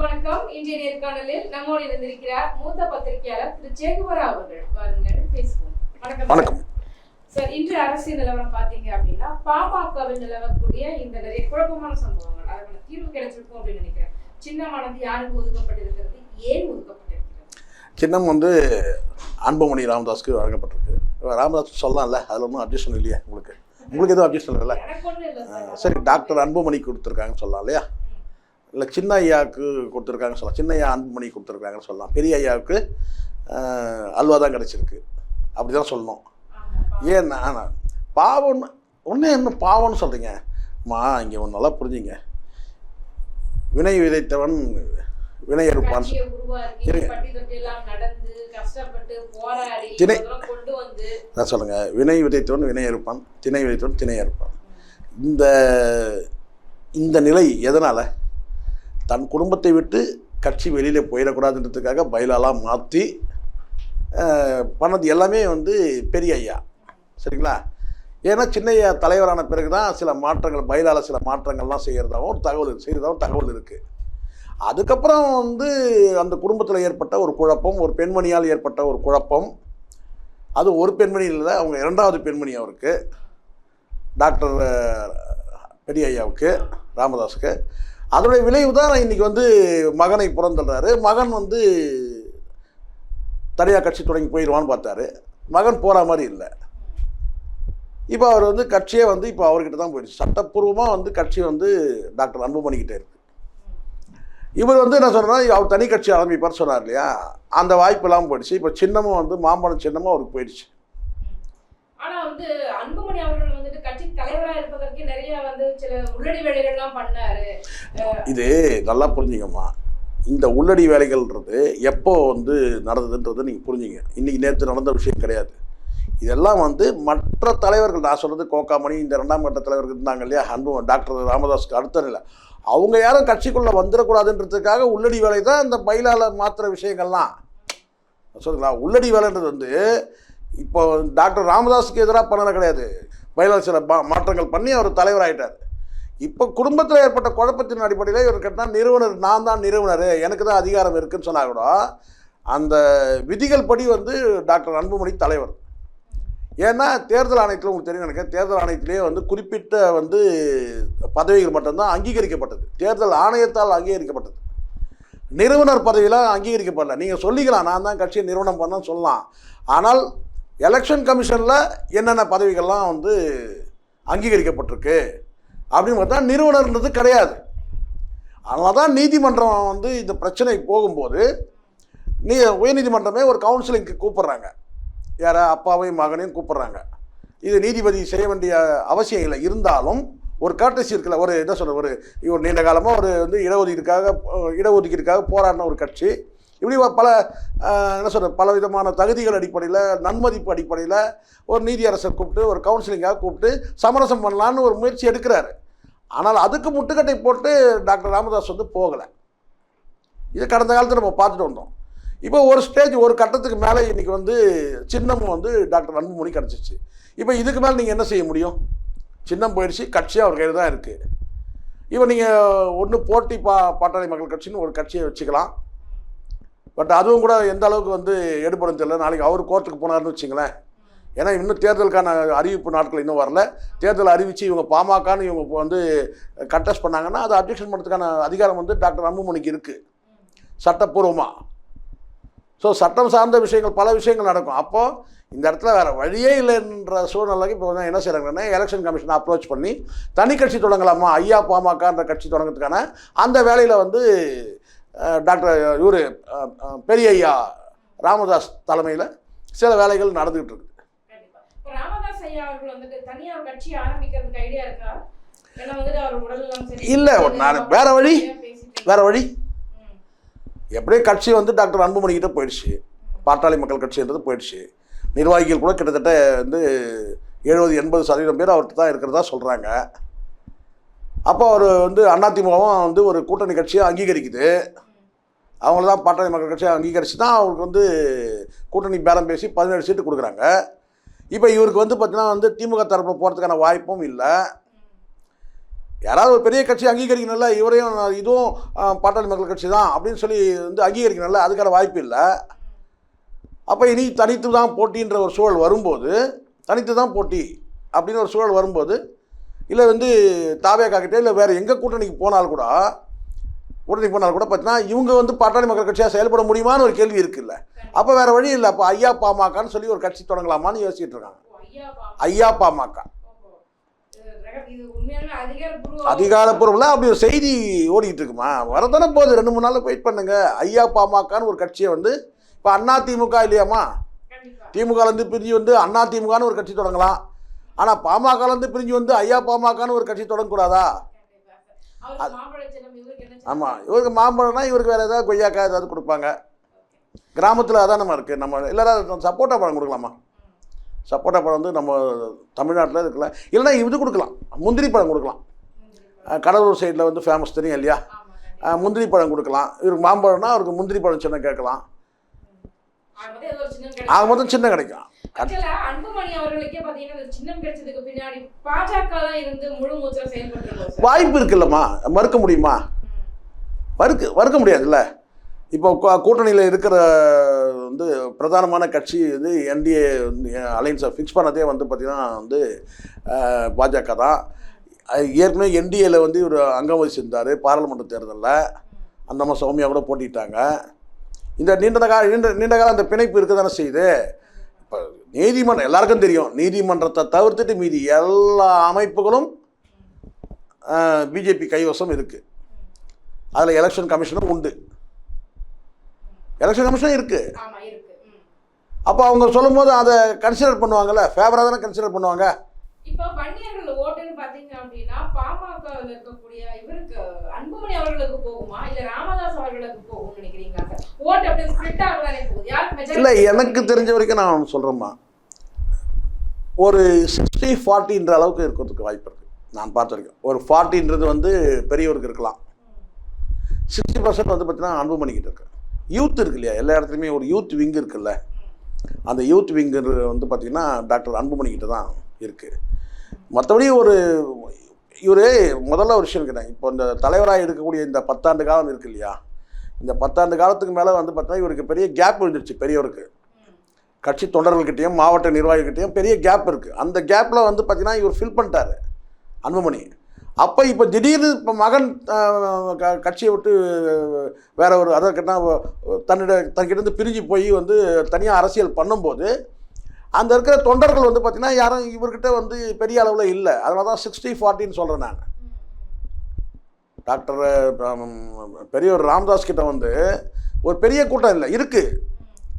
வணக்கம். இன்றைய நேர்காணலில் நம்மோடு இருந்திருக்கிறார் மூத்த பத்திரிகையாளர் திரு. சேகுவரா அவர்கள். வாருங்கள் பேசுவோம். வணக்கம் வணக்கம். சார் இன்று அரசியல் நிலவரம் பாத்தீங்க அப்படின்னா பாமகவில் நிலவக்கூடிய இந்த நிறைய குழப்பமான சம்பவங்கள் அதற்கான தீர்வு கிடைச்சிருக்கும் அப்படின்னு நினைக்கிறேன். சின்னமானது யாருக்கு ஒதுக்கப்பட்டிருக்கிறது? ஏன் ஒதுக்கப்பட்டிருக்கிறது? சின்னம் வந்து அன்புமணி ராமதாஸ்க்கு வழங்கப்பட்டிருக்கு. ராமதாஸ் சொல்லலாம்ல அதில் ஒன்றும் அப்ஜெக்ஷன் இல்லையா உங்களுக்கு. உங்களுக்கு எதுவும் அப்ஜெக்ஷன் இல்லைல்ல? இல்லை சார். சரி டாக்டர் அன்புமணி கொடுத்துருக்காங்கன்னு சொல்லலாம் இல்லையா? இல்லை சின்ன ஐயாவுக்கு கொடுத்துருக்காங்கன்னு சொல்லலாம். சின்ன ஐயா அன்புமணி கொடுத்துருக்காங்கன்னு சொல்லலாம். பெரிய ஐயாவுக்கு அல்வா தான் கிடச்சிருக்கு. அப்படி தான் சொல்லணும். ஏன்னா நான் பாவம் ஒன்றே என்ன பாவம்னு சொல்கிறீங்க மா இங்கே ஒன்று நல்லா புரிஞ்சுங்க. வினை விதைத்தவன் வினை எடுப்பான். திணை- நான் சொல்லுங்கள் வினை விதைத்தவன் வினை இருப்பான் திணை விதைத்தவன் திணை இருப்பான் இந்த இந்த நிலை எதனால்? தன் குடும்பத்தை விட்டு கட்சி வெளியில் போயிடக்கூடாதுன்றதுக்காக பயிலாலாம் மாற்றி பண்ணது எல்லாமே வந்து பெரிய ஐயா. சரிங்களா? ஏன்னா சின்னையா தலைவரான பிறகு தான் சில மாற்றங்கள் பயிலால் சில மாற்றங்கள்லாம் செய்கிறதாவும் ஒரு தகவல் செய்கிறதாவும் தகவல் இருக்குது அதுக்கப்புறம் வந்து அந்த குடும்பத்தில் ஏற்பட்ட ஒரு குழப்பம் ஒரு பெண்மணியால் ஏற்பட்ட ஒரு குழப்பம். அது ஒரு பெண்மணி இல்லை அவங்க இரண்டாவது பெண்மணி அவருக்கு டாக்டர் பெரிய ஐயாவுக்கு ராமதாஸுக்கு. அதனுடைய விளைவு தான் இன்னைக்கு வந்து மகனை புறந்தள்ளுறாரு. மகன் வந்து தனியாக கட்சி தொடங்கி போயிடுவான்னு பார்த்தாரு. மகன் போகிற மாதிரி இல்லை. இப்போ அவர் வந்து கட்சியே வந்து இப்போ அவர்கிட்ட தான் போயிடுச்சு. சட்டப்பூர்வமாக வந்து கட்சி வந்து டாக்டர் அன்புமணிக்கிட்டே இருக்கு. இவர் வந்து என்ன சொல்கிறேன்னா அவர் தனி கட்சி ஆரம்பிப்பார் சொன்னார் இல்லையா? அந்த வாய்ப்பெல்லாம் போயிடுச்சு. இப்போ சின்னமும் வந்து மாம்பழம் சின்னமும் அவருக்கு போயிடுச்சு. ஆனா வந்து அன்புமணி அவர்கள் வந்துட்டு கட்சி தலைவரா இருப்பதற்கு நிறைய வந்து சில உள்ளடி வேலைகள்லாம் பண்ணாரு. இது நல்லா புரிஞ்சுங்கம்மா. இந்த உள்ளடி வேலைகள்ன்றது எப்போ வந்து நடந்ததுன்றது நீங்கள் புரிஞ்சுங்க. இன்றைக்கி நேற்று நடந்த விஷயம் கிடையாது. இதெல்லாம் வந்து மற்ற தலைவர்கள் நான் சொல்கிறது கோகாமணி இந்த ரெண்டாம் கட்ட தலைவர்கள் இருந்தாங்க இல்லையா அன்பு டாக்டர் ராமதாஸ்க்கு அடுத்த நிலை. அவங்க யாரும் கட்சிக்குள்ளே வந்துடக்கூடாதுன்றதுக்காக உள்ளடி வேலை தான் இந்த பயிலால் மாற்றுற விஷயங்கள்லாம். சொல்லுங்களா உள்ளடி வேலைன்றது வந்து இப்போ டாக்டர் ராமதாஸுக்கு எதிராக பண்ணது கிடையாது. பயிலால் சில மாற்றங்கள் பண்ணி அவர் தலைவர் ஆகிட்டார் இப்போ குடும்பத்தில் ஏற்பட்ட குழப்பத்தின் அடிப்படையில் இவர் கேட்டால் நிறுவனர் நான் தான் நிறுவனர் எனக்கு தான் அதிகாரம் இருக்குன்னு சொன்னால் கூட அந்த விதிகள் படி வந்து டாக்டர் அன்புமணி தலைவர். ஏன்னா தேர்தல் ஆணையத்தில் உங்களுக்கு தெரியும் நினைக்கிறேன் தேர்தல் ஆணையத்திலேயே வந்து குறிப்பிட்ட வந்து பதவிகள் மட்டும்தான் அங்கீகரிக்கப்பட்டது. தேர்தல் ஆணையத்தால் அங்கீகரிக்கப்பட்டது. நிறுவனர் பதவியெலாம் அங்கீகரிக்கப்படல. நீங்கள் சொல்லிக்கலாம் நான் தான் கட்சியை நிறுவனம் பண்ணேன்னு சொல்லலாம். ஆனால் எலெக்ஷன் கமிஷனில் என்னென்ன பதவிகள்லாம் வந்து அங்கீகரிக்கப்பட்டிருக்கு அப்படின்னு பார்த்தா நிறுவனர்ன்றது கிடையாது. அதனால தான் நீதிமன்றம் வந்து இந்த பிரச்சனை போகும்போது நீ உயர்நீதிமன்றமே ஒரு கவுன்சிலிங்க்கு கூப்பிட்றாங்க. யாரை? அப்பாவையும் மகனையும் கூப்பிட்றாங்க. இது நீதிபதி செய்ய வேண்டிய அவசியம் இல்லை. இருந்தாலும் ஒரு கர்டசி இருக்கல ஒரு என்ன சொல்கிற ஒரு இவர் நீண்ட காலமாக ஒரு வந்து இடஒதுக்கீடுக்காக இடஒதுக்கீடுக்காக போராடின ஒரு கட்சி இப்படி பல என்ன சொல்கிறது பல விதமான தகுதிகள் அடிப்படையில் நன்மதிப்பு அடிப்படையில் ஒரு நீதியரசர் கூப்பிட்டு ஒரு கவுன்சிலிங்காக கூப்பிட்டு சமரசம் பண்ணலான்னு ஒரு முயற்சி எடுக்கிறாரு. ஆனால் அதுக்கு முட்டுக்கட்டை போட்டு டாக்டர் ராமதாஸ் வந்து போகலை. இது கடந்த காலத்தில் நம்ம பார்த்துட்டு வந்தோம். இப்போ ஒரு ஸ்டேஜ் ஒரு கட்டத்துக்கு மேலே இன்றைக்கி வந்து சின்னமும் வந்து டாக்டர் அன்புமணி கிடச்சிச்சு. இப்போ இதுக்கு மேலே நீங்கள் என்ன செய்ய முடியும்? சின்னம் போயிடுச்சு கட்சியாக அவர் கையில் தான் இருக்குது இப்போ நீங்கள் ஒன்று போட்டி பா பாட்டாளி மக்கள் கட்சின்னு ஒரு கட்சியை வச்சுக்கலாம். பட் அதுவும் கூட எந்த அளவுக்கு வந்து எடுபடும் தெரியல. நாளைக்கு அவர் கோர்ட்டுக்கு போனார்னு வச்சுங்களேன். ஏன்னா இன்னும் தேர்தலுக்கான அறிவிப்பு நாட்கள் இன்னும் வரல. தேர்தல் அறிவித்து இவங்க பாமகன்னு இவங்க வந்து கண்டெஸ்ட் பண்ணாங்கன்னா அது அப்ஜெக்ஷன் பண்ணுறதுக்கான அதிகாரம் வந்து டாக்டர் அன்புமணிக்கு இருக்குது சட்டப்பூர்வமாக ஸோ சட்டம் சார்ந்த விஷயங்கள் பல விஷயங்கள் நடக்கும். அப்போது இந்த இடத்துல வேறு வழியே இல்லைன்ற சூழ்நிலைக்கு இப்போ என்ன செய்கிறாங்கன்னா எலெக்ஷன் கமிஷனை அப்ரோச் பண்ணி தனி கட்சி தொடங்கலாமா? ஐயா பாமகன்ற கட்சி தொடங்கிறதுக்கான அந்த வேலையில் வந்து டாக்டர் இவர் பெரிய ஐயா ராமதாஸ் தலைமையில் சில வேலைகள் நடந்துகிட்டு இருக்கு. இல்ல, நான் வேற வழி. வேறு வழி. ம். எப்படியும் கட்சி வந்து டாக்டர் அன்புமணி கிட்ட போயிடுச்சு பாட்டாளி மக்கள் கட்சின்றது போயிடுச்சு. நிர்வாகிகள் கூட கிட்டத்தட்ட வந்து எழுபது எண்பது சதவீதம் பேர் அவர்கிட்ட தான் இருக்கிறதா சொல்கிறாங்க அப்போ அவர் வந்து அதிமுகவும் வந்து ஒரு கூட்டணி கட்சியாக அங்கீகரிக்குது. அவங்கள தான் பாட்டாளி மக்கள் கட்சியை அங்கீகரித்து தான் அவருக்கு வந்து கூட்டணி பேரம் பேசி பதினேழு சீட்டு கொடுக்குறாங்க. இப்போ இவருக்கு வந்து பார்த்தீங்கன்னா வந்து திமுக தரப்பில் போகிறதுக்கான வாய்ப்பும் இல்லை. யாராவது ஒரு பெரிய கட்சி அங்கீகரிக்கணும்ல இவரையும் நான் இதுவும் பாட்டாளி மக்கள் கட்சி தான் அப்படின்னு சொல்லி வந்து அங்கீகரிக்கணும்ல அதுக்கான வாய்ப்பு இல்லை. அப்போ இனி தனித்து தான் போட்டின்ற ஒரு சூழல் வரும்போது தனித்து தான் போட்டி அப்படின்னு ஒரு சூழல் வரும்போது இல்லை வந்து தாவேக்காக்கிட்டே இல்லை வேறு எங்கே கூட்டணிக்கு போனால் கூட கூட்டணிக்கு போனால் கூட பார்த்தீங்கன்னா இவங்க வந்து பாட்டாளி மக்கள் கட்சியாக செயல்பட முடியுமான்னு ஒரு கேள்வி இருக்குல்ல. அப்போ வேறு வழி இல்லை. அப்போ ஐயா பாமகன்னு சொல்லி ஒரு கட்சி தொடங்கலாமான்னு யோசிச்சுட்டு இருக்காங்க. ஐயா பாமாக்கா. ஐயா பாமக அப்படி ஒரு செய்தி ஓடிக்கிட்டு இருக்குமா? வரதானே போகுது. ரெண்டு மூணு நாள் வெயிட் பண்ணுங்க. ஐயா பாமகன்னு ஒரு கட்சியை வந்து இப்போ அண்ணா திமுக இல்லையாம்மா? திமுகலேருந்து பிரிஞ்சு வந்து அண்ணா திமுகன்னு ஒரு கட்சி தொடங்கலாம். ஆனால் பாமகலேருந்து பிரிஞ்சு வந்து ஐயா பாமகன்னு ஒரு கட்சி தொடங்கக்கூடாதா? ஆமாம் இவருக்கு மாம்பழம்னா இவருக்கு வேறு ஏதாவது கொய்யாக்காய் ஏதாவது கொடுப்பாங்க. கிராமத்தில் அதான் நம்ம இருக்குது நம்ம இல்லைனா சப்போட்டா பழம் கொடுக்கலாமா? சப்போட்டா பழம் வந்து நம்ம தமிழ்நாட்டில் இருக்குல்ல. இல்லைன்னா இது கொடுக்கலாம். முந்திரி பழம் கொடுக்கலாம். கடலூர் சைடில் வந்து ஃபேமஸ் தெரியும் இல்லையா? முந்திரி பழம் கொடுக்கலாம். இவருக்கு மாம்பழம்னா அவருக்கு முந்திரி பழம் சின்ன கேட்கலாம். ஆக. மொத்தம் சின்ன கிடைக்கும். வாய்ப்பு இருக்குல்லம்மா. மறுக்க முடியுமா? மறுக்க மறுக்க முடியாதுல்ல. இப்போ கூட்டணியில் இருக்கிற வந்து பிரதானமான கட்சி வந்து என்டிஏ அலைன்ஸை ஃபிக்ஸ் பண்ணதே வந்து பார்த்திங்கன்னா வந்து பாஜக தான். ஏற்கனவே என்டிஏல வந்து ஒரு அங்கம் வகிச்சிருந்தார் பாராளுமன்ற தேர்தலில். அந்த அம்மா சௌமியா கூட போட்டிட்டாங்க. இந்த நீண்ட கால நீண்ட நீண்ட காலம் அந்த பிணைப்பு இருக்க தானே செய்யுது. இப்போ நீதிமன்றம் எல்லாருக்கும் தெரியும். நீதிமன்றத்தை தவிர்த்துட்டு மீதி எல்லா அமைப்புகளும் பிஜேபி கைவசம் இருக்குது அதில் எலெக்ஷன் கமிஷனும் உண்டு. எலெக்ஷன் கமிஷனும் இருக்குது. அப்போ அவங்க சொல்லும்போது அதை கன்சிடர் பண்ணுவாங்கல்ல? ஃபேவராக தானே கன்சிடர் பண்ணுவாங்க? இப்போ வன்னியர்கள் ஓட்டுன்னு பாத்தீங்க அப்படின்னா பாமகவில் இருக்கக்கூடிய இவருக்கு அன்புமணி அவர்களுக்கு போகுமா? இல்ல ராமதாஸ் அவர்களுக்கு போகும்னு நினைக்கிறீங்களா சார்? ஓட்டு அப்படியே ஸ்பிளிட் ஆகதானே போகுது யாருக்கு majority இல்லை எனக்கு தெரிஞ்ச வரைக்கும் நான் சொல்கிறேம்மா ஒரு சிக்ஸ்டி ஃபார்ட்டின்ற அளவுக்கு இருக்கிறதுக்கு வாய்ப்பு இருக்குது நான் பார்த்த வரைக்கும். ஒரு ஃபார்ட்டின்றது வந்து பெரியவருக்கு இருக்கலாம். சிக்ஸ்டி பர்சன்ட் வந்து பார்த்தீங்கன்னா அன்புமணிக்கிட்ட இருக்கு. யூத் இருக்கு இல்லையா? எல்லா இடத்துலையுமே ஒரு யூத் விங் இருக்குல்ல. அந்த யூத் விங்கு வந்து பார்த்திங்கன்னா டாக்டர் அன்புமணிக்கிட்ட தான் இருக்குது மற்றபடி ஒரு இவர் முதல்ல ஒரு விஷயம் கேட்டேன் இப்போ இந்த தலைவராக இருக்கக்கூடிய இந்த பத்தாண்டு காலம் இருக்கு இல்லையா? இந்த பத்தாண்டு காலத்துக்கு மேலே வந்து பார்த்தீங்கன்னா இவருக்கு பெரிய கேப் விழுந்துருச்சு பெரியவருக்கு. கட்சி தொண்டர்கள்கிட்டையும் மாவட்ட நிர்வாகிகிட்டையும் பெரிய கேப் இருக்குது அந்த கேப்பில் வந்து பார்த்திங்கன்னா இவர் ஃபில் பண்ணிட்டார் அன்புமணி. அப்போ இப்போ திடீர்னு இப்போ மகன் க- கட்சியை விட்டு வேற ஒரு அதை கேட்டால் தன்னிட தன்கிட்டேருந்து பிரிஞ்சு போய் வந்து தனியாக அரசியல் பண்ணும்போது அந்த இருக்கிற தொண்டர்கள் வந்து பார்த்திங்கன்னா யாரும் இவர்கிட்ட வந்து பெரிய அளவில் இல்லை. அதனால தான் சிக்ஸ்டி ஃபார்ட்டின்னு சொல்கிறேன் நான். டாக்டர் பெரியவர் ராமதாஸ் கிட்ட வந்து ஒரு பெரிய கூட்டம் இல்லை இருக்குது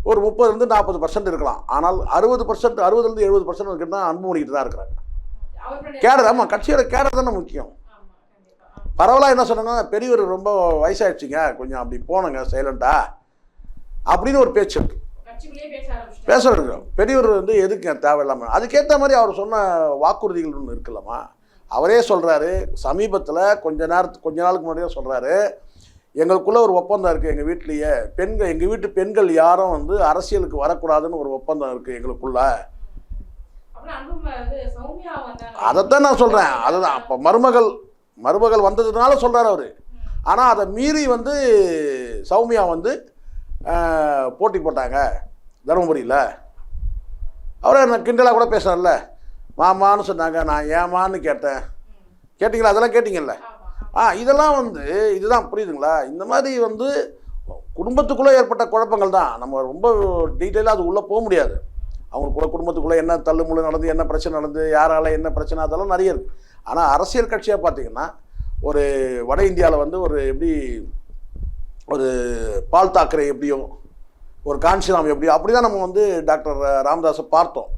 ஒரு முப்பதுலேருந்து நாற்பது பர்சன்ட் இருக்கலாம். ஆனால் அறுபது பர்சன்ட் அறுபதுலேருந்து எழுபது பர்சன்ட் கிட்ட தான் அன்புமணிக்கிட்டு தான் இருக்கிறாங்க. கேடர் ஆமாம் கட்சியோட கேடர் தானே முக்கியம். பரவாயில்ல என்ன சொன்னாங்க பெரியவர் ரொம்ப வயசாயிடுச்சிங்க கொஞ்சம் அப்படி போனுங்க சைலண்டா அப்படின்னு ஒரு பேச்சு இருக்கு. கட்சிக்குள்ளேயே பேச பேசுறது பெரியவர் வந்து எதுக்கு தேவையில்லாமல் அதுக்கேற்ற மாதிரி அவர் சொன்ன வாக்குறுதிகள் ஒன்று இருக்குல்லம்மா. அவரே சொல்கிறாரு சமீபத்தில் கொஞ்ச நேரத்துக்கு கொஞ்ச நாளுக்கு முன்னாடியே சொல்கிறாரு எங்களுக்குள்ள ஒரு ஒப்பந்தம் இருக்குது எங்கள் வீட்லேயே. பெண்கள் எங்கள் வீட்டு பெண்கள் யாரும் வந்து அரசியலுக்கு வரக்கூடாதுன்னு ஒரு ஒப்பந்தம் இருக்குது எங்களுக்குள்ள. அதைத்தான் நான் சொல்கிறேன் அதுதான். அப்போ மருமகள் மருமகள் வந்ததுனால சொல்கிறார் அவர். ஆனால் அதை மீறி வந்து சௌமியா வந்து போட்டி போட்டாங்க. தருமபுரியில். அவரை நான் கிண்டலாக கூட பேசினார்ல மாமான்னு சொன்னாங்க நான் ஏமான்னு கேட்டேன். கேட்டிங்களா? அதெல்லாம் கேட்டிங்கல்ல? ஆ இதெல்லாம் வந்து இதுதான் புரியுதுங்களா? இந்த மாதிரி வந்து குடும்பத்துக்குள்ளே ஏற்பட்ட குழப்பங்கள் தான். நம்ம ரொம்ப டீட்டெயிலாக அது உள்ளே போக முடியாது. அவங்க கூட குடும்பத்துக்குள்ளே என்ன தள்ளுமுள்ளு நடந்து என்ன பிரச்சனை நடந்து யாரால என்ன பிரச்சனை அதெல்லாம் நிறைய இருக்குது ஆனால் அரசியல் கட்சியாக பார்த்தீங்கன்னா ஒரு வட இந்தியாவில் வந்து ஒரு எப்படி ஒரு பால் தாக்கரே எப்படியோ ஒரு காஞ்சிராம் எப்படி அப்படி. தான் நம்ம வந்து டாக்டர் ராமதாஸை பார்த்தோம்.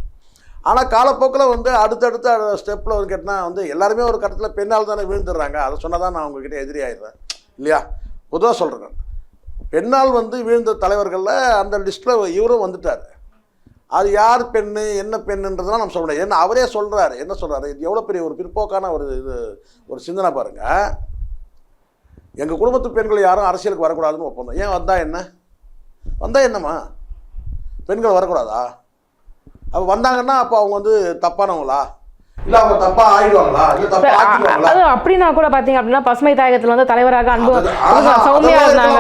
ஆனால் காலப்போக்கில் வந்து அடுத்தடுத்த ஸ்டெப்பில் வந்து கேட்டால் வந்து எல்லாருமே ஒரு கட்டத்தில் பெண்ணால் தானே விழுந்துடுறாங்க. அதை சொன்னால் தான் நான் உங்ககிட்ட எதிரி ஆயிடுறேன் இல்லையா? பொதுவாக சொல்கிறேன் பெண்ணால் வந்து வீழ்ந்த தலைவர்களில் அந்த லிஸ்ட்டில் இவரும் வந்துட்டார். அது யார் பெண்ணு என்ன பெண்ணுன்றதெல்லாம் நம்ம சொல்ல முடியாது. ஏன்னா அவரே சொல்கிறாரு என்ன சொல்கிறாரு இது எவ்வளோ பெரிய ஒரு பிற்போக்கான ஒரு இது ஒரு சிந்தனை பாருங்கள் எங்கள் குடும்பத்து பெண்கள் யாரும் அரசியலுக்கு வரக்கூடாதுன்னு ஒப்பந்தம். ஏன் வந்தால் என்ன? வந்தால் என்னம்மா? பெண்கள் வரக்கூடாதா? அப்போ வந்தாங்கன்னா அப்போ அவங்க வந்து தப்பானவங்களா? அது அப்படின்னா கூட பாத்தீங்க அப்படின்னா பசுமை தாயகத்துல வந்து தலைவராக அன்பு சௌமியா இருந்தாங்க.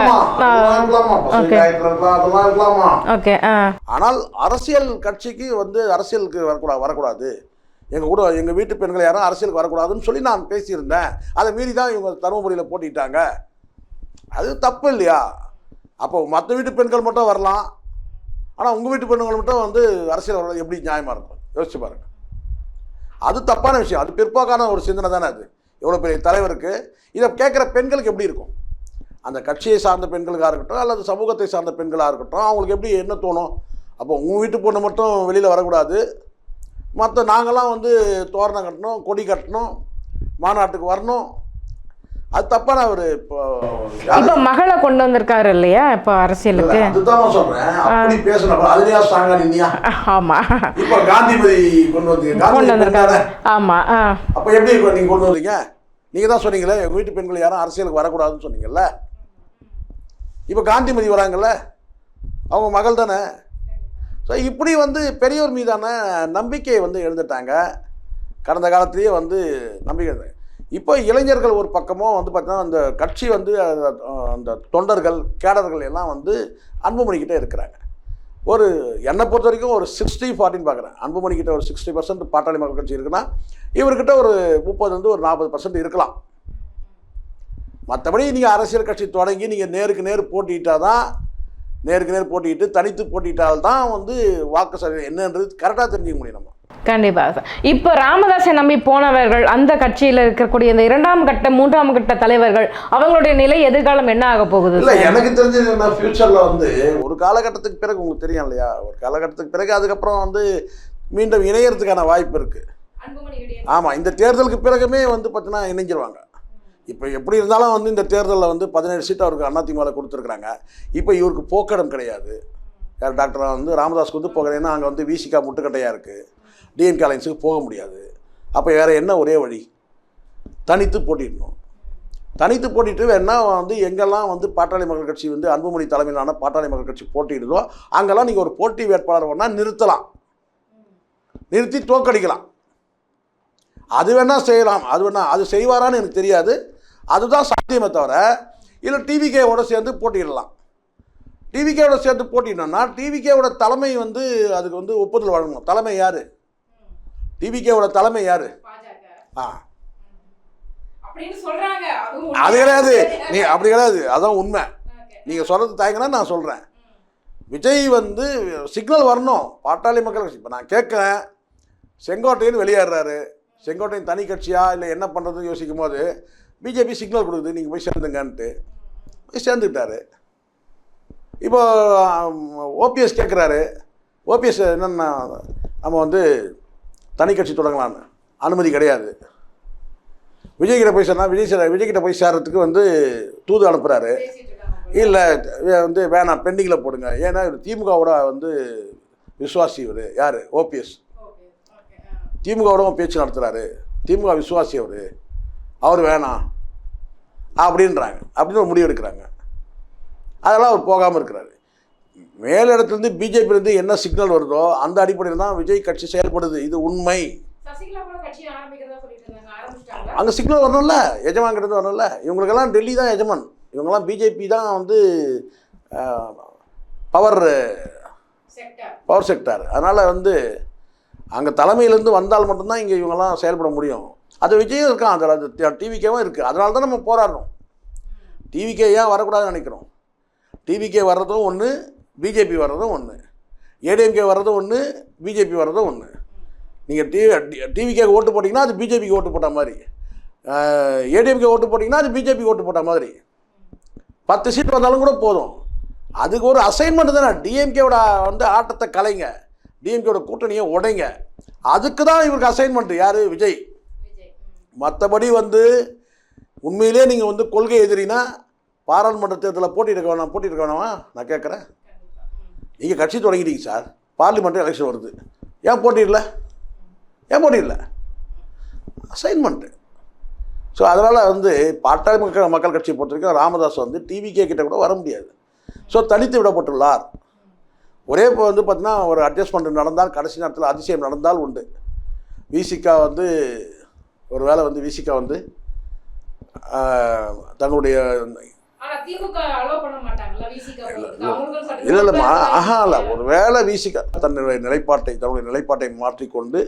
ஆனால் அரசியல் கட்சிக்கு வந்து அரசியலுக்கு வரக்கூடாது வரக்கூடாது. எங்கள் கூட எங்கள் வீட்டு பெண்கள் யாரும் அரசியலுக்கு வரக்கூடாதுன்னு சொல்லி நான் பேசியிருந்தேன். அதை மீறி தான் இவங்க தருமபுரியில் போட்டிட்டாங்க. அது தப்பு இல்லையா? அப்போ மற்ற வீட்டு பெண்கள் மட்டும் வரலாம். ஆனால் உங்கள் வீட்டு பெண்கள் மட்டும் வந்து அரசியல் வரலாம். எப்படி நியாயமாக இருக்கும்? யோசிச்சு பாருங்க. அது தப்பான விஷயம். அது பிற்போக்கான ஒரு சிந்தனை தானே அது. எவ்வளோ பெரிய தலைவருக்கு இதை கேட்குற பெண்களுக்கு எப்படி இருக்கும்? அந்த கட்சியை சார்ந்த பெண்களுக்காக இருக்கட்டும் அல்லது சமூகத்தை சார்ந்த பெண்களாக இருக்கட்டும் அவங்களுக்கு எப்படி என்ன தோணும்? அப்போ உங்கள் வீட்டு பொண்ணு மட்டும் வெளியில் வரக்கூடாது. மற்ற நாங்களாம் வந்து தோரணம் கட்டணும் கொடி கட்டணும் மாநாட்டுக்கு வரணும். அது தப்பான ஒரு இப்போ மகளை கொண்டு வந்திருக்காரு இல்லையா? இப்ப அரசியலுக்கு. அதுதான் சொல்றேன். அப்படி பேசினப்ப அதுலயா ஸ்ட்ராங்கா நின்னியா? ஆமா. இப்போ காந்திமதி கொண்டு வந்தீங்க கொண்டு வந்திருக்காரு. ஆமா அப்போ எப்படி நீங்க கொண்டு வந்தீங்க? நீங்க தான் சொன்னீங்களே எங்க வீட்டு பெண்கள் யாரும் அரசியலுக்கு வரக்கூடாதுன்னு சொன்னீங்கல்ல? இப்போ காந்திமதி வராங்கல்ல அவங்க மகள் தானே? ஸோ இப்படி வந்து பெரியவர் மீதான நம்பிக்கையை வந்து எழுந்துட்டாங்க. கடந்த காலத்திலேயே வந்து நம்பிக்கை. இப்போ இளைஞர்கள் ஒரு பக்கமும் வந்து பார்த்தீங்கன்னா அந்த கட்சி வந்து அந்த தொண்டர்கள் கேடர்கள் எல்லாம் வந்து அன்புமணிக்கிட்டே இருக்கிறாங்க. ஒரு என்னை பொறுத்த வரைக்கும் ஒரு சிக்ஸ்டி ஃபார்ட்டின்னு பார்க்குறேன். அன்புமணிக்கிட்ட ஒரு சிக்ஸ்டி பர்சன்ட் பாட்டாளி மக்கள் கட்சி இருக்குன்னா இவர்கிட்ட ஒரு முப்பதுலேருந்து ஒரு நாற்பது பர்சன்ட் இருக்கலாம். மற்றபடி நீங்கள் அரசியல் கட்சி தொடங்கி நீங்கள் நேருக்கு நேர் போட்டிட்டால் தான் நேருக்கு நேர் போட்டிக்கிட்டு தனித்து போட்டிக்கிட்டால் தான் வந்து வாக்கு சதவீதம் என்னன்றது கரெக்டாக தெரிஞ்சுக்க முடியும் நம்ம. கண்டிப்பா சார் இப்போ ராமதாஸை நம்பி போனவர்கள் அந்த கட்சியில இருக்கக்கூடிய இந்த இரண்டாம் கட்ட மூன்றாம் கட்ட தலைவர்கள் அவங்களுடைய நிலை எதிர்காலம் என்ன ஆக போகுது இல்லை? எனக்கு தெரிஞ்சது என்ன ஃப்யூச்சரில் வந்து ஒரு காலகட்டத்துக்கு பிறகு உங்களுக்கு தெரியும் இல்லையா? ஒரு காலகட்டத்துக்கு பிறகு அதுக்கப்புறம் வந்து மீண்டும் இணையறதுக்கான வாய்ப்பு இருக்குது ஆமாம் இந்த தேர்தலுக்கு பிறகுமே வந்து பார்த்தீங்கன்னா இணைஞ்சிருவாங்க. இப்போ எப்படி இருந்தாலும் வந்து இந்த தேர்தலில் வந்து பதினேழு சீட் அவருக்கு அதிமுகவில் கொடுத்துருக்குறாங்க. இப்போ இவருக்கு போக்கடம் கிடையாது. யார் டாக்டர் வந்து ராமதாஸ்க்கு வந்து போகிறேன் ஏன்னா அங்கே வந்து விசிகா முட்டுக்கட்டையாக இருக்குது டிஎன்கே அலைன்ஸுக்கு போக முடியாது. அப்போ வேறு என்ன ஒரே வழி? தனித்து போட்டிடணும். தனித்து போட்டிட்டு வேணா வந்து எங்கெல்லாம் வந்து பாட்டாளி மக்கள் கட்சி வந்து அன்புமணி தலைமையிலான பாட்டாளி மக்கள் கட்சி போட்டியிடுதோ அங்கெல்லாம் நீங்கள் ஒரு போட்டி வேட்பாளர் வேணால் நிறுத்தலாம். நிறுத்தி தோக்கடிக்கலாம் அது வேணால் செய்யலாம். அது வேணா அது செய்வாரான்னு எனக்கு தெரியாது. அதுதான் சாத்தியமே தவிர இல்லை டிவிகேவோட சேர்ந்து போட்டியிடலாம் டிவிகேவோட சேர்ந்து போட்டிடணும்னா டிவிகேவோட தலைமை வந்து அதுக்கு வந்து ஒப்புதல் வழங்கணும். தலைமை யார்? டிவிகேவோட தலைமை யார்? ஆ. அது கிடையாது. நீ அப்படி கிடையாது. அதான் உண்மை. நீங்கள் சொல்கிறது தயங்கினா நான் சொல்கிறேன் விஜய் வந்து சிக்னல் வரணும். பாட்டாளி மக்கள் கட்சி. இப்போ நான் கேட்குறேன். செங்கோட்டையன் வெளியேறாரு செங்கோட்டையன் தனி கட்சியா? இல்லை என்ன பண்ணுறதுன்னு யோசிக்கும் போது பிஜேபி சிக்னல் கொடுக்குது. நீங்கள் போய் சேர்ந்துங்கன்ட்டு. போய் சேர்ந்துக்கிட்டாரு. இப்போ ஓபிஎஸ் கேட்குறாரு. ஓபிஎஸ் என்னென்னா நம்ம வந்து தனி கட்சி தொடங்கலான்னு அனுமதி கிடையாது. விஜய் கிட்ட போய் சொன்னால் விஜய் சார் விஜய் கிட்ட போய் சேர்றதுக்கு வந்து தூது அனுப்புகிறாரு இல்லை வந்து வேணாம் பெண்டிங்கில் போடுங்க. ஏன்னா இவர் திமுகவோட வந்து விசுவாசி இவர். யார்? ஓபிஎஸ். திமுகவோடவும் பேச்சு நடத்துகிறாரு திமுக விசுவாசி அவர். அவர் வேணாம். அப்படின்றாங்க. அப்படின்னு ஒரு முடிவு எடுக்கிறாங்க. அதெல்லாம் அவர் போகாமல் இருக்கிறாரு. மேலிடத்துலேருந்து பிஜேபியிலேருந்து என்ன சிக்னல் வருதோ அந்த அடிப்படையில் தான் விஜய் கட்சி செயல்படுது. இது உண்மை. அங்கே சிக்னல் வரணும்ல எஜமான் கிட்ட வரணும்ல. இவங்களுக்கெல்லாம் டெல்லி தான் எஜமான். இவங்கெல்லாம் பிஜேபி தான் வந்து பவர் பவர் செக்டார் அதனால் வந்து அங்கே தலைமையிலேருந்து வந்தால் மட்டும்தான் இங்கே இவங்கெல்லாம் செயல்பட முடியும். அது விஜயம் இருக்கான் அதில் அது டிவிக்கேவும் இருக்குது அதனால தான் நம்ம போராடுறோம். டிவிக்கே ஏன் வரக்கூடாதுன்னு நினைக்கிறோம். டிவிக்கே வர்றதும் ஒன்று பிஜேபி வர்றதும் ஒன்று ஏடிஎம்கே வர்றதும் ஒன்று பிஜேபி வர்றதும் ஒன்று நீங்கள் டி டிவிக்கே ஓட்டு போட்டிங்கன்னா அது பிஜேபிக்கு ஓட்டு போட்ட மாதிரி. ஏடிஎம்கே ஓட்டு போட்டிங்கன்னா அது பிஜேபி ஓட்டு போட்ட மாதிரி. பத்து சீட் வந்தாலும் கூட போதும். அதுக்கு ஒரு அசைன்மெண்ட் தானே. டிஎம்கேவோட வந்து ஆட்டத்தை கலைங்க. டிஎம்கேவோட கூட்டணியை உடைங்க. அதுக்கு தான் இவருக்கு அசைன்மெண்ட் யார்? விஜய். மற்றபடி வந்து உண்மையிலே நீங்கள் வந்து கொள்கை எதிரினா பாராளுமன்ற தேர்தலில் போட்டியிட வேணாம் போட்டியிட வேணாமா? நான் கேட்குறேன். நீங்கள் கட்சி தொடங்கிட்டீங்க சார். பார்லிமெண்ட் எலெக்ஷன் வருது. ஏன் போட்டியிடல? ஏன் போட்டியிடல? அசைன்மெண்ட்டு ஸோ அதனால் வந்து பாட்டாளி மக்கள் மக்கள் கட்சியை பொறுத்த வரைக்கும் ராமதாஸ் வந்து டிவிகே கிட்ட கூட வர முடியாது. ஸோ தனித்து விடப்பட்டுள்ளார். ஒரே இப்போ வந்து பார்த்தீங்கன்னா ஒரு அட்ஜஸ்ட்மெண்ட் நடந்தால் கடைசி நேரத்தில் அதிசயம் நடந்தால் உண்டு. விசிகா வந்து ஒரு வேளை வந்து விசிகா வந்து தங்களுடைய இல்லை இல்லைம்மா ஆஹா இல்லை. ஒரு வேளை விசிகா தன்னுடைய நிலைப்பாட்டை தன்னுடைய நிலைப்பாட்டை மாற்றிக்கொண்டு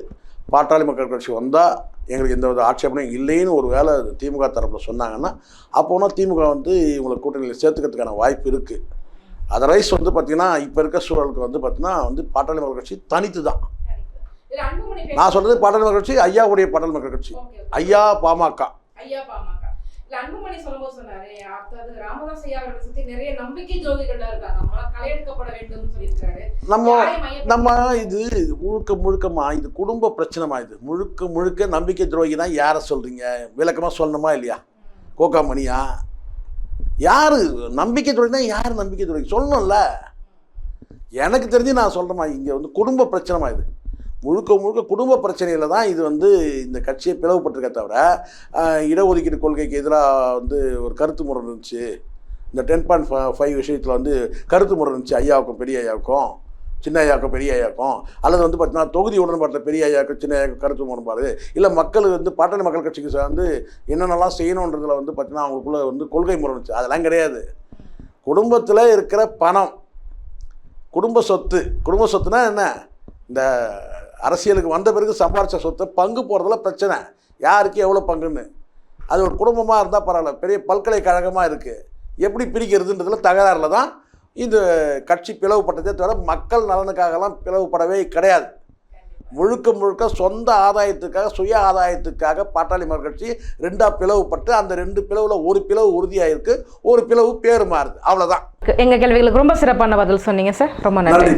பாட்டாளி மக்கள் கட்சி வந்தால் எங்களுக்கு எந்த வித ஆட்சேபனையும் இல்லைன்னு ஒரு வேளை திமுக தரப்பில் சொன்னாங்கன்னா அப்போனா திமுக வந்து இவங்களை கூட்டணியில் சேர்த்துக்கிறதுக்கான வாய்ப்பு இருக்குது அதர்வைஸ் வந்து பார்த்திங்கன்னா இப்போ இருக்க சூழலுக்கு வந்து பார்த்திங்கன்னா வந்து பாட்டாளி மக்கள் கட்சி தனித்து தான் நான் சொல்கிறது பாட்டாளி மக்கள் கட்சி ஐயாவுடைய பாட்டாளி மக்கள் கட்சி. ஐயா பாமக. அன்புமணி சொல்லும்போது சொன்னாரு அதாவது ராமதாஸ் ஐயா அவர்களை சுத்தி நிறைய நம்பிக்கை துரோகிகள் இருக்காங்க. அவங்களால களையெடுக்கப்பட வேண்டும் சொல்லியிருக்காரு. நம்ம நம்ம இது முழுக்க முழுக்கமா இது குடும்ப பிரச்சனைமா இது. முழுக்க முழுக்க நம்பிக்கை துரோகி தான் யாரை சொல்கிறீங்க விளக்கமாக சொல்லணுமா இல்லையா? கோகாமணியா யார்? நம்பிக்கை துரோகினா யார் நம்பிக்கை துரோகி? சொல்லணும்ல. எனக்கு தெரிஞ்சு நான் சொல்கிறேம்மா இங்கே வந்து குடும்ப பிரச்சனைமா இது. முழுக்க முழுக்க குடும்ப பிரச்சனையில் தான் இது வந்து இந்த கட்சியை பிளவுபட்டிருக்க தவிர இடஒதுக்கீடு கொள்கைக்கு எதிராக வந்து ஒரு கருத்து முறை இருந்துச்சு. இந்த டென் பாயிண்ட் ஃபைவ் விஷயத்தில் வந்து கருத்து முறை இருந்துச்சு. ஐயாவுக்கும் பெரிய ஐயாவுக்கும் சின்ன ஐயாவுக்கும் பெரிய ஐயாவுக்கும். அல்லது வந்து பார்த்தீங்கன்னா தொகுதி உடன்பாட்டில் பெரிய ஐயாக்கும் சின்ன ஐயாக்கும் கருத்து முரண்பாடு. இல்லை மக்கள் வந்து பாட்டாளி மக்கள் கட்சிக்கு வந்து என்னென்னலாம் செய்யணுன்றதுல வந்து பார்த்தீங்கன்னா அவங்களுக்குள்ள வந்து கொள்கை முறை இருந்துச்சு. அதெல்லாம் கிடையாது. குடும்பத்தில் இருக்கிற பணம் குடும்ப சொத்து குடும்ப சொத்துனா என்ன? இந்த அரசியலுக்கு வந்த பிறகு சம்பாரிச்ச சொத்தை பங்கு போகிறதுல பிரச்சனை. யாருக்கு எவ்வளோ பங்குன்னு? அது ஒரு குடும்பமாக இருந்தால் பரவாயில்ல. பெரிய பல்கலைக்கழகமாக இருக்குது எப்படி பிரிக்கிறதுன்றதுல தகராறில் தான் இந்த கட்சி பிளவுபட்டதே தவிர மக்கள் நலனுக்காகலாம் பிளவுபடவே கிடையாது. முழுக்க முழுக்க சொந்த ஆதாயத்துக்காக சுய ஆதாயத்துக்காக பாட்டாளி மக்கள் கட்சி ரெண்டாக பிளவுபட்டு அந்த ரெண்டு பிளவில் ஒரு பிளவு உறுதியாக இருக்குது ஒரு பிளவு பேரு மாறுது. அவ்வளோதான் எங்க கேள்விகளுக்கு ரொம்ப சிறப்பான பதில் சொன்னீங்க சார். ரொம்ப நன்றி.